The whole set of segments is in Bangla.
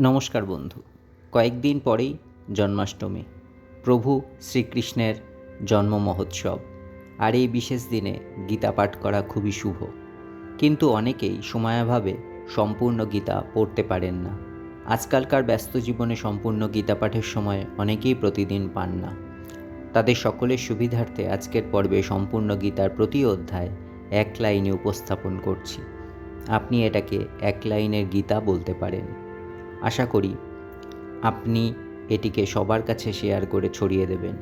নমস্কার বন্ধু। কয়েকদিন পরেই জন্মাষ্টমী। প্রভু শ্রীকৃষ্ণের জন্ম মহোৎসব। আর এই বিশেষ দিনে গীতা পাঠ করা খুবই শুভ। কিন্তু অনেকেই সময়াভাবে সম্পূর্ণ গীতা পড়তে পারেন না। আজকালকার ব্যস্ত জীবনে সম্পূর্ণ গীতা পাঠের সময় অনেকেই প্রতিদিন পান না। তাদের সকলের সুবিধার্থে আজকের পর্বে সম্পূর্ণ গীতার প্রতি অধ্যায় এক লাইনে উপস্থাপন করছি। আপনি এটাকে এক লাইনের গীতা বলতে পারেন। আশা করি আপনি এটিকে সবার কাছে শেয়ার করে ছড়িয়ে দেবেন।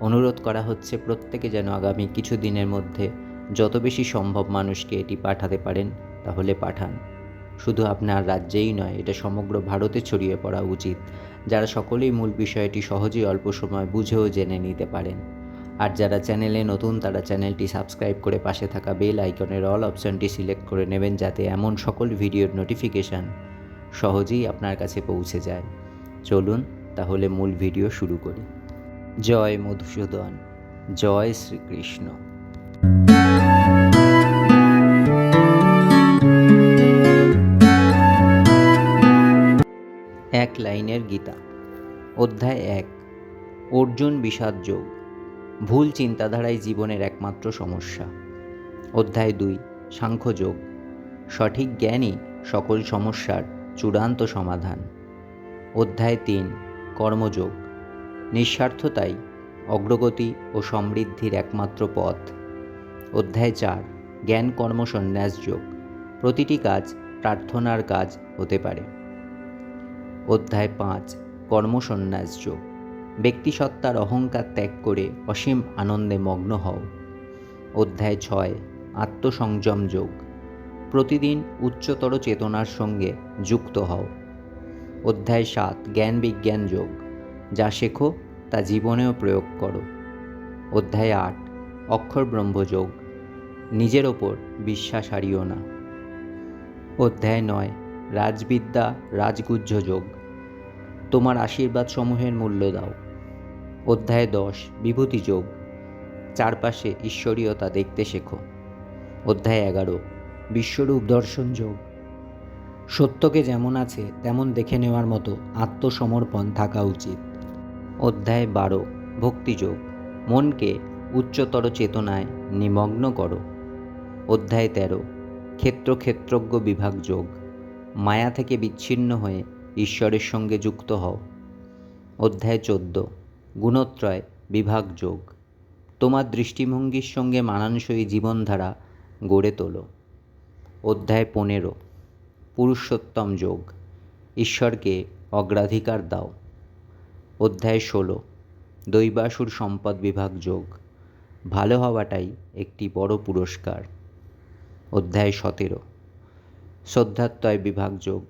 অনুরোধ করা হচ্ছে প্রত্যেকে যেন আগামী কিছু দিনের মধ্যে যত বেশি সম্ভব মানুষকে এটি পাঠাতে পারেন, তাহলে পাঠান। শুধু আপনার রাজ্যেই নয়, এটা সমগ্র ভারতে ছড়িয়ে পড়া উচিত, যারা সকলেই মূল বিষয়টি সহজেই অল্প সময় বুঝেও জেনে নিতে পারেন। আর যারা চ্যানেলে নতুন, তারা চ্যানেলটি সাবস্ক্রাইব করে পাশে থাকা বেল আইকনের অল অপশনটি সিলেক্ট করে নেবেন, যাতে এমন সকল ভিডিওর নোটিফিকেশান সহজেই আপনার কাছে পৌঁছে যায়। চলুন তাহলে মূল ভিডিও শুরু করি। জয় মধুসূদন, জয় শ্রীকৃষ্ণ। এক লাইনের গীতা, অধ্যায় এক, অর্জুন বিষাদ যোগ, ভুল চিন্তাধারাই জীবনের একমাত্র সমস্যা। অধ্যায় দুই সাংখ্যযোগ সঠিক জ্ঞানই সকল সমস্যার চূড়ান্ত সমাধান। অধ্যায় তিন, কর্মযোগ। নিঃস্বার্থতাই অগ্রগতি ও সমৃদ্ধির একমাত্র পথ। অধ্যায় চার, জ্ঞান, কর্ম, সন্ন্যাস, যোগ। প্রতিটি কাজ প্রার্থনার কাজ হতে পারে। অধ্যায় পাঁচ কর্মসন্ন্যাস যোগ। ব্যক্তিসত্তার অহংকার ত্যাগ করে অসীম আনন্দে মগ্ন হও। অধ্যায় ছয়, আত্মসংযম, যোগ। প্রতিদিন উচ্চতর চেতনার সঙ্গে যুক্ত হও। অধ্যায় সাত, জ্ঞান বিজ্ঞান যোগ। যা শেখো, তা জীবনেও প্রয়োগ করো। অধ্যায় আট, অক্ষর ব্রহ্মযোগ নিজের ওপর বিশ্বাস হারিও না। অধ্যায় নয়, রাজবিদ্যা, রাজগুহ্য যোগ। তোমার আশীর্বাদ সমূহের মূল্য দাও। অধ্যায় দশ, বিভূতি যোগ। চারপাশে ঈশ্বরীয়তা দেখতে শেখো। অধ্যায় এগারো বিশ্বরূপ দর্শন যোগ। সত্যকে যেমন আছে, তেমন দেখে নেওয়ার মতো আত্মসমর্পণ থাকা উচিত। অধ্যায় বারো ভক্তিযোগ মনকে উচ্চতর চেতনায় নিমগ্ন করো। অধ্যায় তেরো, ক্ষেত্র ক্ষেত্রজ্ঞ বিভাগ যোগ। মায়া থেকে বিচ্ছিন্ন হয়ে ঈশ্বরের সঙ্গে যুক্ত হও। অধ্যায় চোদ্দ, গুণত্রয় বিভাগ যোগ। তোমার দৃষ্টিভঙ্গির সঙ্গে মানানসই জীবনধারা গড়ে তোলো। অধ্যায় পনেরো, পুরুষোত্তম যোগ, ঈশ্বরকে অগ্রাধিকার দাও। অধ্যায় ষোলো, দৈবাসুর সম্পদ বিভাগ যোগ, ভালো হওয়াটাই একটি বড় পুরস্কার। অধ্যায় সতেরো শ্রদ্ধাত্ময় বিভাগ যোগ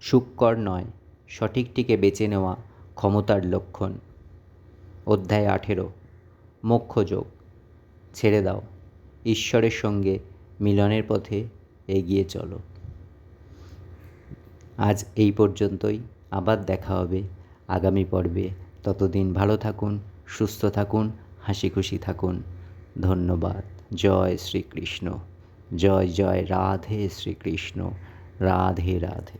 সুক্কর নয়, সঠিকটিকে বেছে নেওয়া ক্ষমতার লক্ষণ। অধ্যায় আঠেরো মোক্ষযোগ ছেড়ে দাও, ঈশ্বরের সঙ্গে মিলনের পথে এগিয়ে চলো। আজ এই পর্যন্তই। আবার দেখা হবে আগামী পর্বে। ততদিন ভালো থাকুন, সুস্থ থাকুন হাসি খুশি থাকুন। ধন্যবাদ। জয় শ্রীকৃষ্ণ। জয় জয়, রাধে শ্রীকৃষ্ণ। রাধে রাধে।